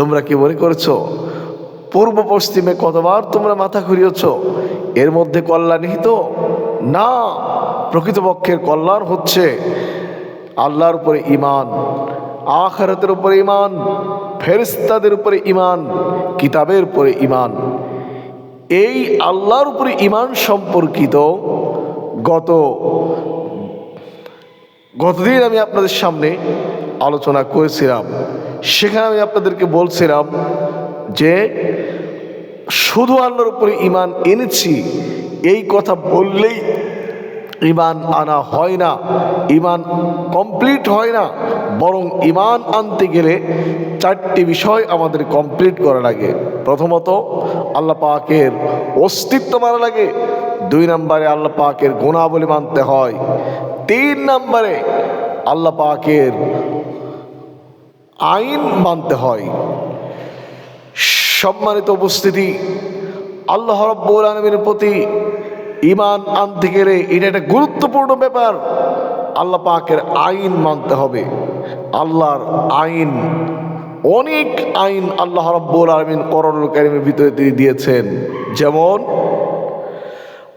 তোমরা কি মনে করছ? পূর্ব পশ্চিমে কতবার তোমরা মাথা ঘুরিয়েছ? এর মধ্যে কল্যাণ নিহিত? না, প্রকৃতপক্ষের কল্যাণ হচ্ছে আল্লাহর উপরে ইমান আখারাতের উপরে ইমান ফেরিস্তাদের উপরে ইমান কিতাবের উপরে ইমান এই আল্লাহর উপরে ইমান সম্পর্কিত গত, গতদিন আমি আপনাদের সামনে আলোচনা করেছিলাম। সেখানে আমি আপনাদেরকে বলছিলাম যে, শুধু আল্লাহর উপরে ইমান এনেছি, এই কথা বললেই ইমান আনা হয় না ইমান কমপ্লিট হয় না, বরং ইমান আনতে গেলে চারটি বিষয় আমাদের কমপ্লিট করা লাগে। প্রথমত, আল্লাহ পাকের অস্তিত্ব মানা লাগে, দুই নম্বরে আল্লাহ পাকের গুণাবলী মানতে হয়, তিন নম্বরে আল্লাহ পাকের আইন মানতে হয়। সম্মানিত উপস্থিতি, আল্লাহ রব্বুল আলমীর প্রতি ইমান আনতে গেলে এটা একটা গুরুত্বপূর্ণ ব্যাপার। আল্লাহ পাকের আইন মানতে হবে। আল্লাহর আইন, অনেক আইন আল্লাহ রব্বুল আলমিন করণুল কারিমের ভিতরে তিনি দিয়েছেন। যেমন,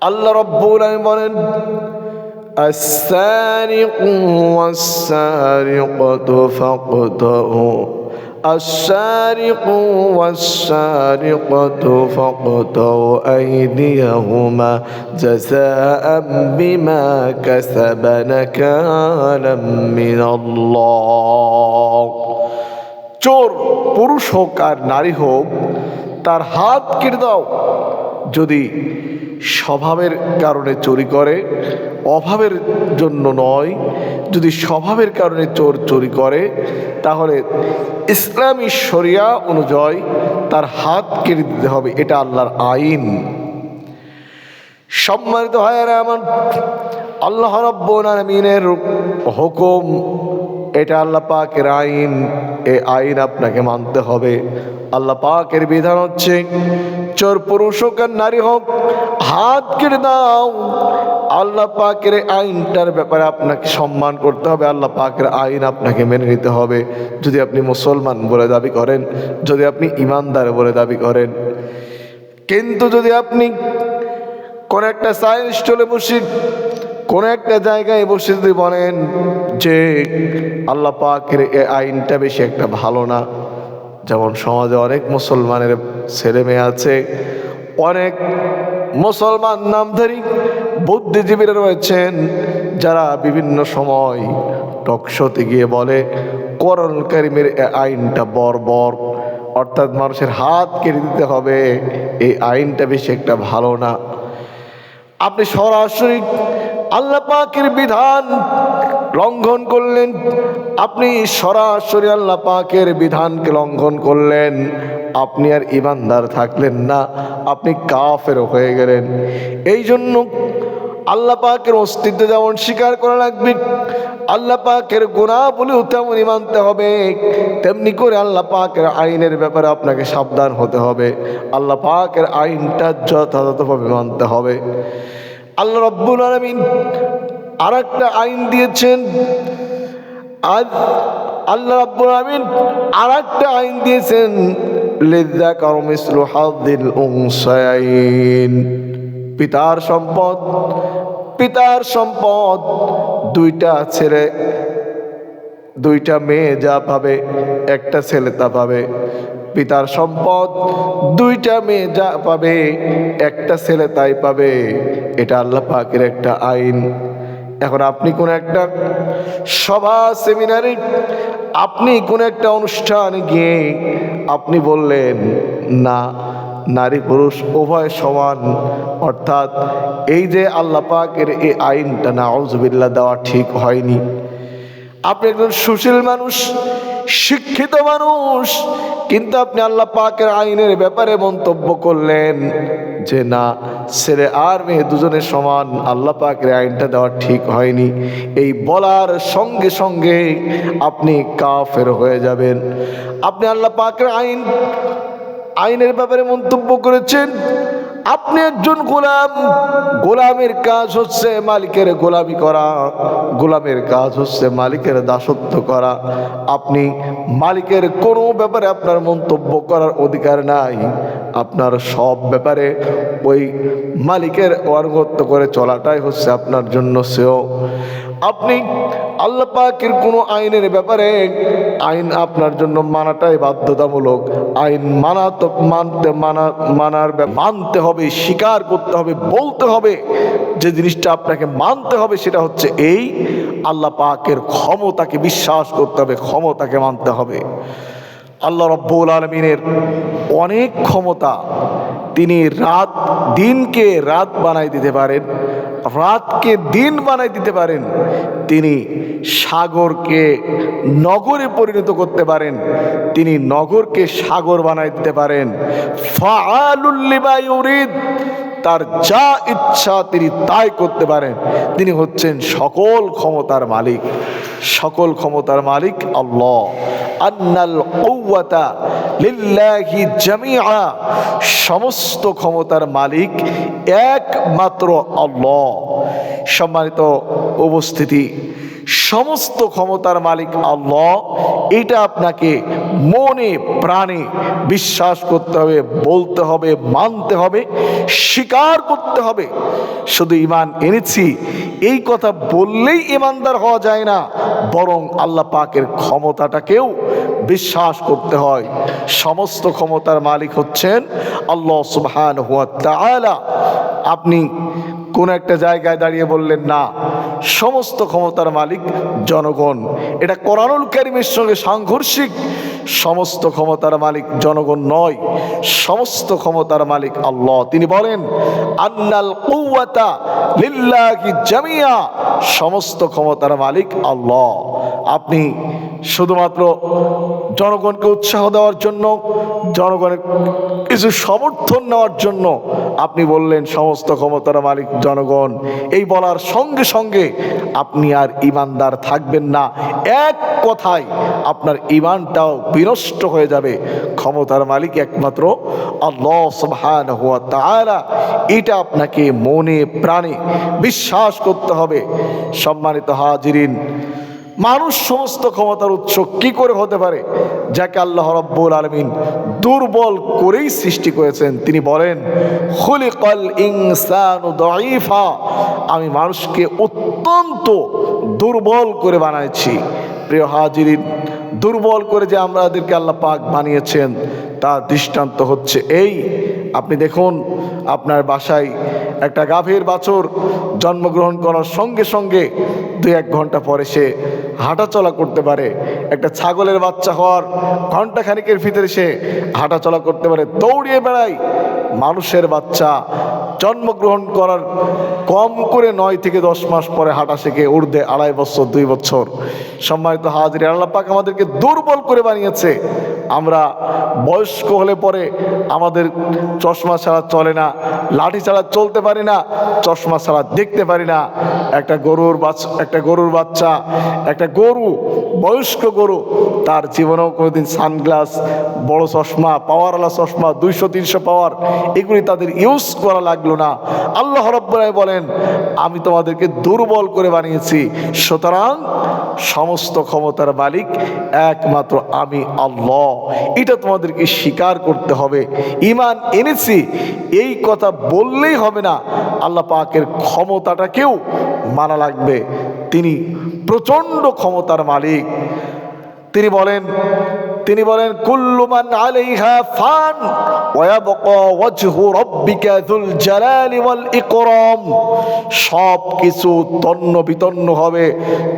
আল্লাহ রব্বুল আলমিন বলেন السارق والسارقة فاقطعوا السارق والسارقة فاقطعوا أيديهما جزاء بما كسب نكالا من الله চোর পুরুষ হোক আর নারী হোক তার হাত কেটে দাও যদি স্বভাবের কারণে চুরি করে, অভাবের জন্য নয়। যদি স্বভাবের কারণে চোর চুরি করে, তাহলে ইসলামী শরিয়া অনুযায়ী তার হাত কেটে দিতে হবে। এটা আল্লাহর আইন। সম্মানিত হয় আমার আল্লাহ রব্বুল আলমিনের হুকুম এটা আল্লাহ পাকের আইন। এ আইন আপনাকে মানতে হবে। আল্লাহ পাকের বিধান হচ্ছে, চোর পুরুষ হোক আর নারী হোক, হাত কেটে দাও। আল্লাহ পাকের আইনটার ব্যাপারে আপনাকে সম্মান করতে হবে। আল্লাহ পাকের আইন আপনাকে মেনে নিতে হবে। যদি আপনি মুসলমান বলে দাবি করেন, যদি আপনি ইমানদার বলে দাবি করেন। কিন্তু যদি আপনি কোন একটা সায়েন্স চলে বসি কোনো একটা জায়গায় বসে যদি বলেন যে আল্লাহ পাকের এ আইনটা বেশি একটা ভালো না। যেমন সমাজে অনেক মুসলমানের ছেলে মেয়ে আছে, অনেক মুসলমান নামধারী বুদ্ধিজীবীরা রয়েছেন যারা বিভিন্ন সময় টকশোতে গিয়ে বলে করল কারিমের আইনটা বর্বর, অর্থাৎ মানুষের হাত কেটে দিতে হবে, এই আইনটা বেশি একটা ভালো না। আপনি সরাসরি আল্লাহ পাকের বিধান লঙ্ঘন করলেন। আপনি সরাসরি আল্লাহ পাকের বিধানকে লঙ্ঘন করলেন। আপনি আর ইমানদার থাকলেন না, আপনি কাফের হয়ে গেলেন। এই জন্য আল্লাহ পাকের অস্তিত্ব যেমন স্বীকার করা লাগবে, আল্লাহ পাকের গোনা বলেও তেমনই মানতে হবে। তেমনি করে আল্লাহ পাকের আইনের ব্যাপারে আপনাকে সাবধান হতে হবে। আল্লাহ পাকের আইনটা যথাযথভাবে মানতে হবে। আল্লাহ রব্বুল আলমিন আর একটা আইন দিয়েছেন। আজ আল্লাহ রব্বুল আলমিন আর একটা আইন দিয়েছেন লিদ্দা করমিসলু হাদিল পিতার সম্পদ পিতার সম্পদ দুইটা ছেলে দুইটা মেয়ে যা পাবে একটা ছেলে তা পাবে পিতার সম্পদ, দুইটা মেয়ে যা পাবে একটা ছেলে তাই পাবে। এটা আল্লাহ পাকের একটা আইন। এখন আপনি কোন একটা সভা, সেমিনারে আপনি কোন একটা অনুষ্ঠানে গিয়ে আপনি বললেন, না, নারী পুরুষ উভয় সমান। অর্থাৎ এই যে আল্লাহ পাকের এই আইনটা না দেওয়া ঠিক হয়নি। আপনি একজন সুশীল মানুষ, শিক্ষিত মানুষ, কিন্তু আপনি আল্লাহ পাকের আইনের ব্যাপারে মন্তব্য করলেন যে না, ছেলে আর মেয়ে দুজনের সমান, আল্লাহ পাকের আইনটা দেওয়া ঠিক হয়নি। এই বলার সঙ্গে সঙ্গে আপনি কাফের হয়ে যাবেন। আপনি আল্লাহ পাকের আইন, আইনের ব্যাপারে মন্তব্য করেছেন আপনি একজন গোলাম, গোলামের কাজ হচ্ছে মালিকের গোলামি করা, গোলামের কাজ হচ্ছে মালিকের দাসত্ব করা। আপনি মালিকের কোনো ব্যাপারে আপনার মন্তব্য করার অধিকার নাই। আপনার সব ব্যাপারে ওই মালিকের অর্গত্য করে চলাটাই হচ্ছে আপনার জন্য সেও আপনি আল্লাহ পাকের কোনো আইনের ব্যাপারে আইন আপনার জন্য মানাটাই বাধ্যতামূলক। আইন মানা তো মানতে, মানা, মানার মানতে হবে, স্বীকার করতে হবে, বলতে হবে। যে জিনিসটা আপনাকে মানতে হবে সেটা হচ্ছে এই, আল্লাহ পাকের ক্ষমতাকে বিশ্বাস করতে হবে, ক্ষমতাকে মানতে হবে। আল্লাহ রব্বুল আলমিনের অনেক ক্ষমতা তিনি রাত দিনকে রাত বানাই দিতে পারেন। রাতকে দিন বানাই দিতে পারেন, তিনি সাগরকে নগরে পরিণত করতে পারেন, তিনি নগরকে সাগর বানাই দিতে পারেন। ফাআলুল লিমা ইউরিদ তার যা ইচ্ছা তিনি তাই করতে পারেন। তিনি হচ্ছেন সকল ক্ষমতার মালিক। সকল ক্ষমতার মালিক আল্লাহ। আন্নাল কৌয়াতা লিল্লাহি জামিআ। সমস্ত ক্ষমতার মালিক একমাত্র আল্লাহ। সম্মানিত উপস্থিতি সমস্ত ক্ষমতার মালিক আল্লাহ। এটা আপনাকে মনে প্রাণে বিশ্বাস করতে হবে, বলতে হবে, মানতে হবে, স্বীকার করতে হবে। শুধু ইমান এনেছি, এই কথা বললেই ইমানদার হওয়া যায় না, বরং আল্লাহ পাকের ক্ষমতাটাকেও বিশ্বাস করতে হয়। সমস্ত ক্ষমতার মালিক হচ্ছেন আল্লাহ সুবহান হুয়া তাআলা। আপনি কোন একটা জায়গায় দাঁড়িয়ে বললেন, না, সমস্ত ক্ষমতার মালিক জনগণ। এটা কোরআনুল কারিমের সঙ্গে সাংঘর্ষিক। সমস্ত ক্ষমতার মালিক জনগণ নয়, সমস্ত ক্ষমতার মালিক আল্লাহ। তিনি বলেন, আন্নাল কুওয়াতা লিল্লাহি জামিয়া। সমস্ত ক্ষমতার মালিক আল্লাহ। আপনি শুধুমাত্র জনগণকে উৎসাহ দেওয়ার জন্য, জনগণের কিছু সমর্থন নেওয়ার জন্য আপনি বললেন সমস্ত ক্ষমতার মালিক জনগণ। এই বলার সঙ্গে সঙ্গে আপনি আর ইমানদার থাকবেন না। এক কথায় আপনার ইমানটাও বিনষ্ট হয়ে যাবে। ক্ষমতার মালিক একমাত্র এটা আপনাকে মনে প্রাণে বিশ্বাস করতে হবে। সম্মানিত হাজিরিন মানুষ সমস্ত ক্ষমতার উৎস কি করে হতে পারে? যাকে আল্লাহ রব্বুল আলমিন দুর্বল করেই সৃষ্টি করেছেন, তিনি বলেন, খুলিকল ইনসানু দঈফা আমি মানুষকে অত্যন্ত দুর্বল করে বানাইছি। প্রিয় হাজিরিন, দুর্বল করে যে আমাদেরকে আল্লাহ পাক বানিয়েছেন, তার দৃষ্টান্ত হচ্ছে এই। আপনি দেখুন, আপনার বাসায় একটা গাভীর বাছর জন্মগ্রহণ করার সঙ্গে সঙ্গে দুই এক ঘণ্টা পরে সে হাঁটাচলা করতে পারে। একটা ছাগলের বাচ্চা হওয়ার ঘণ্টা খানিকের ভিতরে সে হাঁটাচলা করতে পারে। দৌড়িয়ে বেড়ায় মানুষের বাচ্চা জন্মগ্রহণ করার কম করে নয় থেকে দশ মাস পরে হাঁটা শেখে উর্ধে আড়াই বছর, দুই বছর। সম্মানিত হাজির, আল্লাহ পাক আমাদেরকে দুর্বল করে বানিয়েছে। আমরা বয়স্ক হলে পরে আমাদের চশমা ছাড়া চলে না, লাঠি ছাড়া চলতে পারি না, চশমা ছাড়া দেখতে পারি না। একটা গরুর বাচ্চা একটা গরুর বাচ্চা, একটা গরু, বয়স্ক গরু, তার জীবনেও কোনোদিন সানগ্লাস, বড় চশমা, পাওয়ারওয়ালা চশমা, দুইশো, তিনশো পাওয়ার, এগুলি তাদের ইউজ করা লাগল না। আল্লাহ রব্বরাই বলেন, আমি তোমাদেরকে দুর্বল করে বানিয়েছি। সুতরাং সমস্ত ক্ষমতার মালিক একমাত্র আমি আল্লাহ। এটা তোমাদেরকে স্বীকার করতে হবে। ইমান এনেছি, এই কথা বললেই হবে না। আল্লাহ পাকের ক্ষমতাটাকেও মানা লাগবে। তিনি প্রচণ্ড ক্ষমতার মালিক। তিনি বলেন তিনি বলেন কুল্লুমান আলাইহা ফান, ওয়াবকা ওয়াজহু রাব্বিকা যুল জালালি ওয়াল ইকরাম। সব কিছু তন্ন বিতন্ন হবে,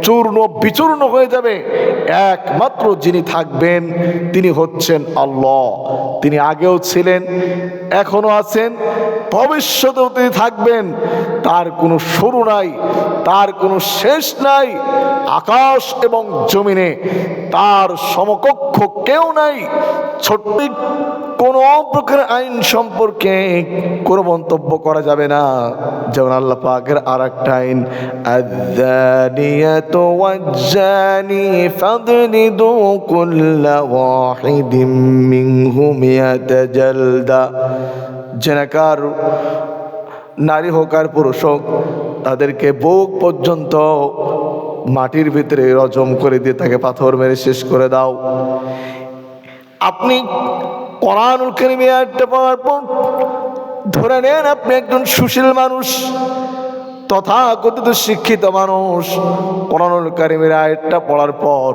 চূর্ণ বিচূর্ণ হয়ে যাবে। একমাত্র যিনি থাকবেন, তিনি হচ্ছেন আল্লাহ। তিনি আগেও ছিলেন, এখনও আছেন। ভবিষ্যতেও তিনি থাকবেন। তার কোনো শুরু নাই, তার কোনো শেষ নাই। আকাশ এবং জমিনে তার সমকক্ষ কেউ নাই। ছোট্ট কোনো প্রকার আইন সম্পর্কে কোনো মন্তব্য করা যাবে না। যেমন আল্লাহ পাকের আর একটা আইন কুল্লা ওয়াহিদিম জেনাকার, নারী হোক আর পুরুষ হোক, তাদেরকে বোক পর্যন্ত মাটির ভিতরে রজম করে দিয়ে তাকে পাথর মেরে শেষ করে দাও। আপনি কোরআনুল করিমিয়ারটা পাওয়ার পর ধরে নেন, আপনি একজন সুশীল মানুষ। তথা কথিত শিক্ষিত মানুষ? কোরআনুল কারিমের আয়াতটা পড়ার পর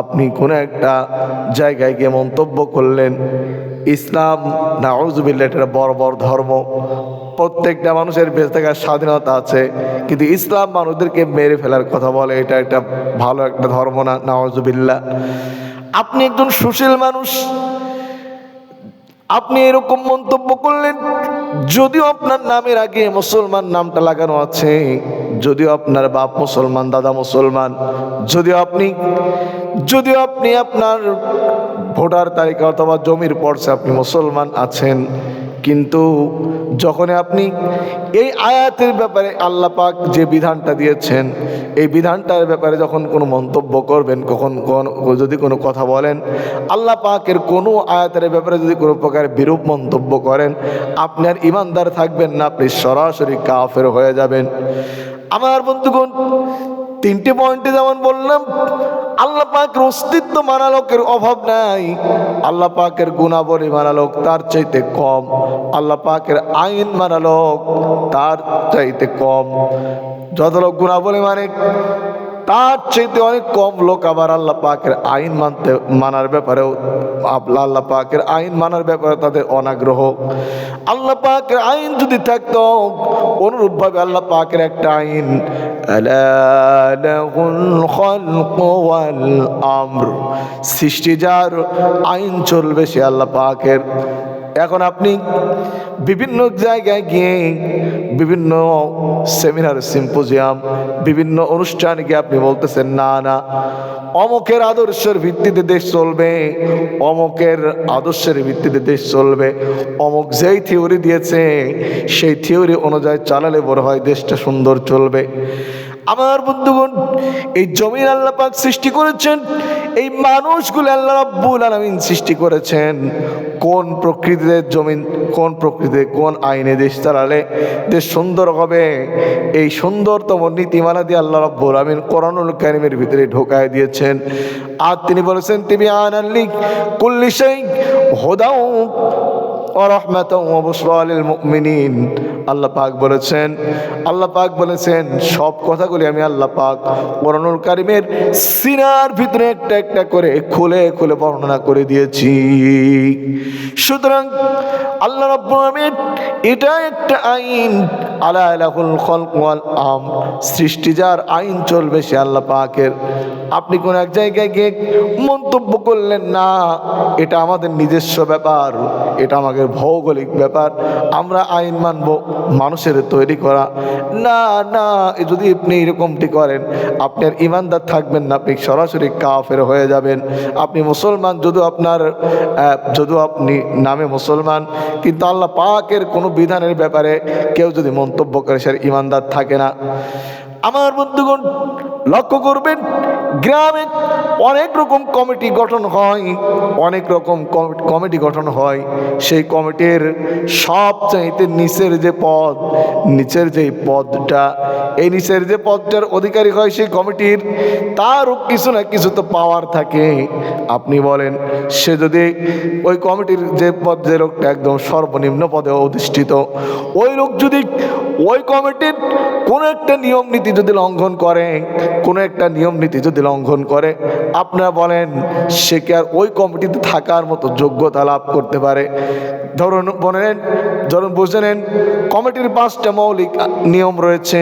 আপনি কোনো একটা জায়গায় গিয়ে মন্তব্য করলেন, ইসলাম নাউজুবিল্লাহ এটা বড় বড় ধর্ম। প্রত্যেকটা মানুষের বেঁচে থাকার স্বাধীনতা আছে, কিন্তু ইসলাম মানুষদেরকে মেরে ফেলার কথা বলে, এটা একটা ভালো একটা ধর্ম না নাওয়াজুবিল্লাহ আপনি একজন সুশীল মানুষ আপনি এরকম মন্তব্য করলেন, যদিও আপনার নামের আগে মুসলমান নামটা লাগানো আছে, যদিও আপনার বাপ মুসলমান, দাদা মুসলমান, যদিও আপনি যদিও আপনি আপনার ভোটার তালিকা অথবা জমির পর্সে আপনি মুসলমান আছেন কিন্তু যখন আপনি এই আয়াতের ব্যাপারে আল্লাহ পাক যে বিধানটা দিয়েছেন, এই বিধানটার ব্যাপারে যখন কোনো মন্তব্য করবেন, কখন যদি কোনো কথা বলেন, আল্লাহ পাকের কোনো আয়াতের ব্যাপারে যদি কোনো প্রকার বিরূপ মন্তব্য করেন, আপনি আর ইমানদার থাকবেন না, আপনি সরাসরি কাফের হয়ে যাবেন। আমার বন্ধুগণ তিনটে পয়েন্টে যেমন বললাম, আল্লাহ পাকের অস্তিত্ব মানা লোকের অভাব নাই। আল্লাহ পাকের গুণাবলী মানা লোক তার চাইতে কম। আল্লাহ পাকের আইন মানা লোক তার চাইতে কম। যত লোক গুণাবলী মানে তার চাইতে অনেক কম লোক আবার আল্লাহ পাকের আইন মানতে, মানার ব্যাপারেও আল্লাহ পাকের আইন মানার ব্যাপারে তাদের অনাগ্রহ। আল্লাহ পাকের আইন যদি থাকতো, অনুরূপভাবে আল্লাহ পাকের একটা আইন সৃষ্টি যার আইন চলবে সে আল্লাহ পাকের এখন আপনি বিভিন্ন জায়গায় গিয়ে বিভিন্ন সেমিনার সিম্পোজিয়াম বিভিন্ন অনুষ্ঠানে গিয়ে আপনি বলতেছেন, না না, অমকের আদর্শের ভিত্তিতে দেশ চলবে, অমকের আদর্শের ভিত্তিতে দেশ চলবে, অমক যেই থিওরি দিয়েছে, সেই থিওরি অনুযায়ী চালালে বড় হয় দেশটা সুন্দর চলবে। আমার বন্ধুগণ, এই জমিন আল্লাহ পাক সৃষ্টি করেছেন, এই মানুষগুলো আল্লাহ রাব্বুল আলামিন সৃষ্টি করেছেন। কোন প্রকৃতিতে জমিন, কোন প্রকৃতিতে, কোন আইনে দেশ চালালে দেশ সুন্দর হবে? এই সুন্দরতম নীতিমালা দিয়ে আল্লাহ রাব্বুল আলামিন কোরআনুল কারিমের ভিতরে ঢোকায় দিয়েছেন। আর তিনি বলেছেন তিনি আনাল্লি কুল্লি শাই হুদাও মুমিনিন। আল্লাহ পাক বলেছেন, আল্লাহ পাক বলেছেন, সব কথাগুলি আমি আল্লাহ পাক করণুল কারিমের সিনার ভিতরে একটা একটা করে খুলে খুলে বর্ণনা করে দিয়েছি। সুতরাং আল্লাহ রব্বুল এটা একটা আইন, আলা আলাহুল খলক আম, সৃষ্টি যার আইন চলবে সে আল্লাহ পাকের। আপনি কোন এক জায়গায় গিয়ে মন্তব্য করলেন, না, এটা আমাদের নিজস্ব ব্যাপার, এটা আমাকে আমাদের ভৌগোলিক ব্যাপার, আমরা আইন মানব, মানুষের তৈরি করা। না না যদি আপনি এরকমটি করেন আপনি আর ইমানদার থাকবেন না, আপনি সরাসরি কাফের হয়ে যাবেন। আপনি মুসলমান, যদিও আপনার যদিও আপনি নামে মুসলমান, কিন্তু আল্লাহ পাকের কোনো বিধানের ব্যাপারে কেউ যদি মন্তব্য করে, সে ইমানদার থাকে না। আমার বন্ধুগণ, লক্ষ্য করবেন, গ্রামে অনেক রকম কমিটি গঠন হয়, অনেক রকম কমি- কমিটি গঠন হয়। সেই কমিটির সবচাইতে নিচের যে পদ, নিচের যে পদটা, এই নিচের যে পদটার অধিকারী হয় সেই কমিটির তারও কিছু না কিছু তো পাওয়ার থাকে। আপনি বলেন, সে যদি ওই কমিটির যে পদ, যে লোকটা একদম সর্বনিম্ন পদে অধিষ্ঠিত, ওই লোক যদি ওই কমিটির কোনো একটা নিয়ম, নীতি যদি লঙ্ঘন করে, কোনো একটা নিয়ম নীতি যদি লঙ্ঘন করে, আপনারা বলেন সে কি আর ওই কমিটিতে থাকার মতো যোগ্যতা লাভ করতে পারে? ধরুন বলেন ধরুন বুঝে নেন, কমিটির পাঁচটা মৌলিক নিয়ম রয়েছে।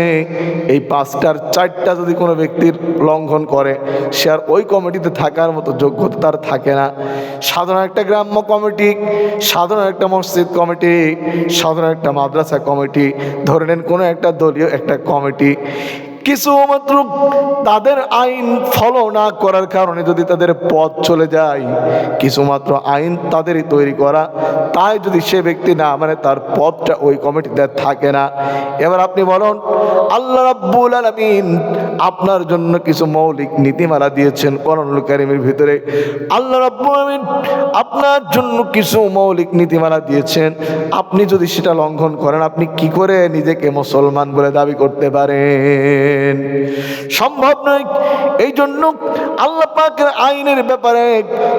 এই পাঁচটার চারটা যদি কোনো ব্যক্তির লঙ্ঘন করে, সে আর ওই কমিটিতে থাকার মতো যোগ্যতা তার থাকে না। সাধারণ একটা গ্রাম্য কমিটি, সাধারণ একটা মসজিদ কমিটি, সাধারণ একটা মাদ্রাসা কমিটি, ধরে নেন কোনো একটা দলীয় একটা কমিটি। কিছুমাত্র তাদের আইন ফলো না করার কারণে যদি তাদের পথ চলে যায় কিছুমাত্র আইন তাদেরই তৈরি করা, তাই যদি সে ব্যক্তি না মানে তার পথটা ওই কমিটিতে থাকে না। এবার আপনি বলুন, আল্লাহ রাব্বুল আলামিন আপনার জন্য কিছু মৌলিক নীতিমালা দিয়েছেন করণুল কারিমের ভিতরে। আল্লাহ রাব্বুল আলামিন আপনার জন্য কিছু মৌলিক নীতিমালা দিয়েছেন। আপনি যদি সেটা লঙ্ঘন করেন, আপনি কি করে নিজেকে মুসলমান বলে দাবি করতে পারেন? সম্ভব নয়। এই জন্য আল্লাহ পাকের আইনের ব্যাপারে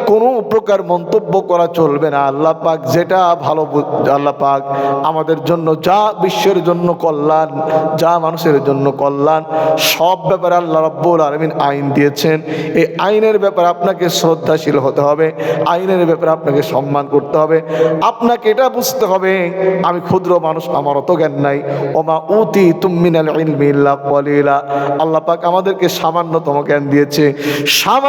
কোনো প্রকার মন্তব্য করা চলবে না। আল্লাহ পাক যেটা ভালো আল্লাহ পাক আমাদের জন্য যা বিশ্বের জন্য কল্যাণ, যা মানুষের জন্য কল্যাণ, সব ব্যাপারে আল্লাহ রব্বুল আলমিন আইন দিয়েছেন। এই আইনের ব্যাপারে আপনাকে শ্রদ্ধাশীল হতে হবে, আইনের ব্যাপারে আপনাকে সম্মান করতে হবে। আপনাকে এটা বুঝতে হবে, আমি ক্ষুদ্র মানুষ, আমার অত জ্ঞান নাই। ওমা উতি তুমিনাল আল্লাহ পাক আমাদেরকে সামান্যতম জ্ঞান দিয়েছে। সামান্য